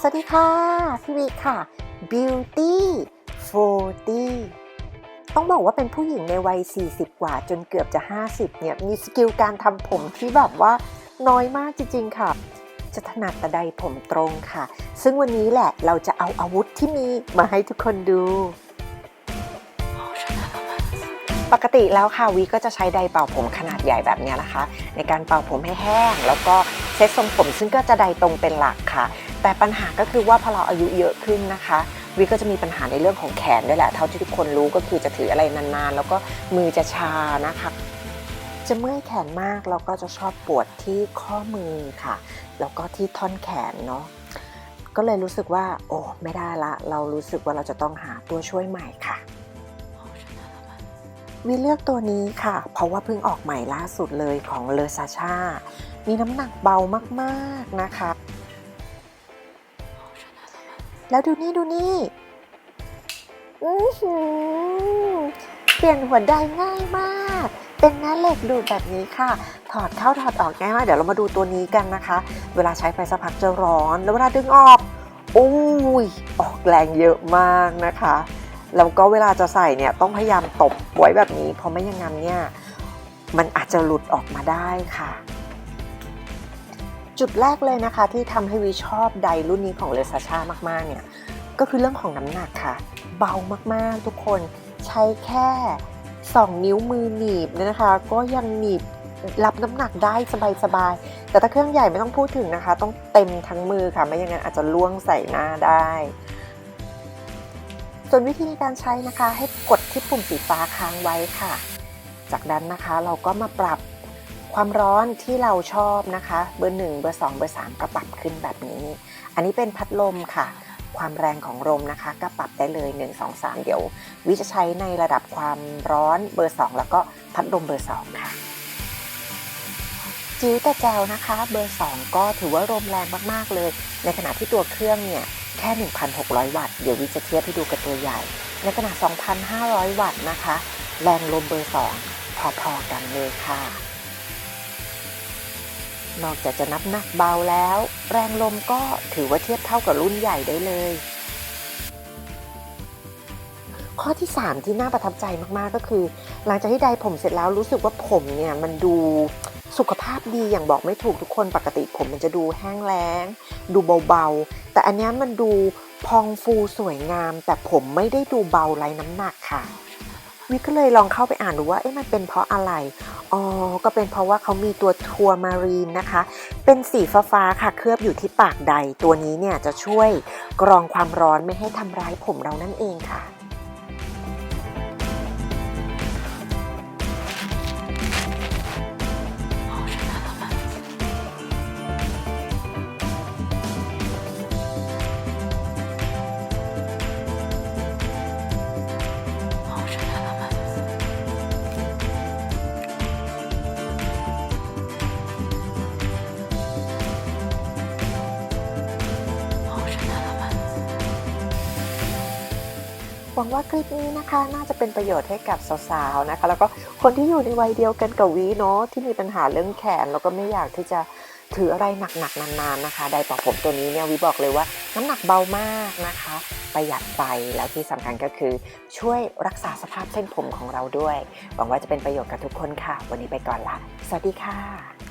สวัสดีค่ะ พี่วิค่ะ Beauty 40 ต้องบอกว่าเป็นผู้หญิงในวัย 40 กว่าจนเกือบจะ 50 เนี่ย มีสกิลการทำผมที่แบบว่าน้อยมากจริง ๆ ค่ะ จะถนัดแต่ใดผมตรงค่ะ ซึ่งวันนี้แหละเราจะเอาอาวุธที่มีมาให้ทุกคนดูปกติแล้วค่ะวีก็จะใช้ไดเป่าผมขนาดใหญ่แบบเนี้ยนะคะ ในการเป่าผมให้แห้งแล้วก็ เซตทรงผมซึ่งก็จะไดร์ตรงเป็นหลักค่ะ แต่ปัญหาก็คือว่าพอเราอายุเยอะขึ้นนะคะวีก็จะมีปัญหาในเรื่องของแขนด้วยแหละเท่าที่ทุกคนรู้ก็คือจะถืออะไรนานๆ แล้วก็มือจะชานะคะจะเมื่อยแขนมากแล้วก็จะชอบปวดที่ข้อมือค่ะ แล้วก็ที่ท่อนแขนเนาะก็เลยรู้สึกว่า โอ้ไม่ได้ละ เรารู้สึกว่าเราจะต้องหาตัวช่วยใหม่ค่ะ วีเลือกตัวนี้ค่ะ เพราะว่าเพิ่งออกใหม่ล่าสุดเลยของเลอซาชามีน้ำหนักเบามากๆนะคะ แล้วดูนี่ดูนี่เปลี่ยนหัวไดง่ายมาก เป็นแม่เหล็กดูดแบบนี้ค่ะ ถอดเข้าถอดออกง่ายมาก เดี๋ยวเรามาดูตัวนี้กันนะคะ เวลาใช้ไปสักพักจะร้อน แล้วเวลาดึงออก อุ้ย ออกแรงเยอะมากนะคะ แล้วก็เวลาจะใส่เนี่ยต้องพยายามตบไว้แบบนี้เพราะไม่อย่างนั้นเนี่ยมันอาจจะหลุดออกมาได้ค่ะ จุดแรกเลยนะคะที่ทำให้วิชอบไดรุ่นนี้ของเลซาชามากๆเนี่ยก็คือเรื่องของน้ำหนักค่ะ เบามากๆทุกคนใช้แค่ 2 นิ้วมือหนีบเนี่ยนะคะ ก็ยังหนีบรับน้ำหนักได้สบายๆ แต่ถ้าเครื่องใหญ่ไม่ต้องพูดถึงนะคะ ต้องเต็มทั้งมือค่ะ ไม่อย่างนั้นอาจจะล่วงใส่หน้าได้ ส่วนวิธีในการใช้นะคะ ให้กดที่ปุ่มสีฟ้าค้างไว้ค่ะ จากนั้นนะคะเราก็มาปรับความร้อนที่เราชอบนะคะ เบอร์ 1 เบอร์ 2 เบอร์ 3 ก็ปรับขึ้นแบบนี้ อันนี้เป็นพัดลมค่ะ ความแรงของลมนะคะ ก็ปรับได้เลย 1 2 3 เดี๋ยว วิจะใช้ในระดับความร้อนเบอร์ 2 แล้วก็พัดลมเบอร์ 2 ค่ะ จิ๋วแต่แจวนะคะ เบอร์ 2 ก็ถือว่าลมแรงมากๆเลย ในขณะที่ตัวเครื่องเนี่ยแค่ 1,600 วัตต์ เดี๋ยววิจะเทียบให้ดูกับตัวใหญ่ ในขนาด 2,500 วัตต์นะคะ แรงลมเบอร์ 2 พอๆกันเลยค่ะ นอกจากจะนับหนักเบาแล้ว แรงลมก็ถือว่าเทียบเท่ากับรุ่นใหญ่ได้เลย ข้อที่ 3 ที่น่าประทับใจมากๆก็คือ หลังจากที่ไดผมเสร็จแล้วรู้สึกว่าผมเนี่ยมันดู สุขภาพดีอย่างบอกไม่ถูกทุกคนปกติผมมันจะดูแห้งแล้ง ดูเบาๆ แต่อันนี้มันดูพองฟูสวยงาม แต่ผมไม่ได้ดูเบาไรน้ำหนักค่ะ วิก็เลยลองเข้าไปอ่านดูว่าเอ๊ะมันเป็นเพราะอะไรอ๋อก็เป็นเพราะว่าเขามีตัวทัวร์มารีนนะคะ เป็นสีฟ้าๆค่ะเคลือบอยู่ที่ปากใด ตัวนี้เนี่ยจะช่วยกรองความร้อนไม่ให้ทำร้ายผมเรานั่นเองค่ะ หวังว่าคลิปนี้นะคะน่าจะเป็นประโยชน์ให้กับสาวๆนะคะ แล้วก็คนที่อยู่ในวัยเดียวกันกับวีเนาะที่มีปัญหาเรื่องแขนแล้วก็ไม่อยากที่จะถืออะไรหนักๆนานๆนะคะ ไดป่าผมตัวนี้เนี่ยวีบอกเลยว่าน้ำหนักเบามากนะคะ ประหยัดไฟแล้วที่สำคัญก็คือ ช่วยรักษาสภาพเส้นผมของเราด้วย หวังว่าจะเป็นประโยชน์กับทุกคนค่ะ วันนี้ไปก่อนละ สวัสดีค่ะ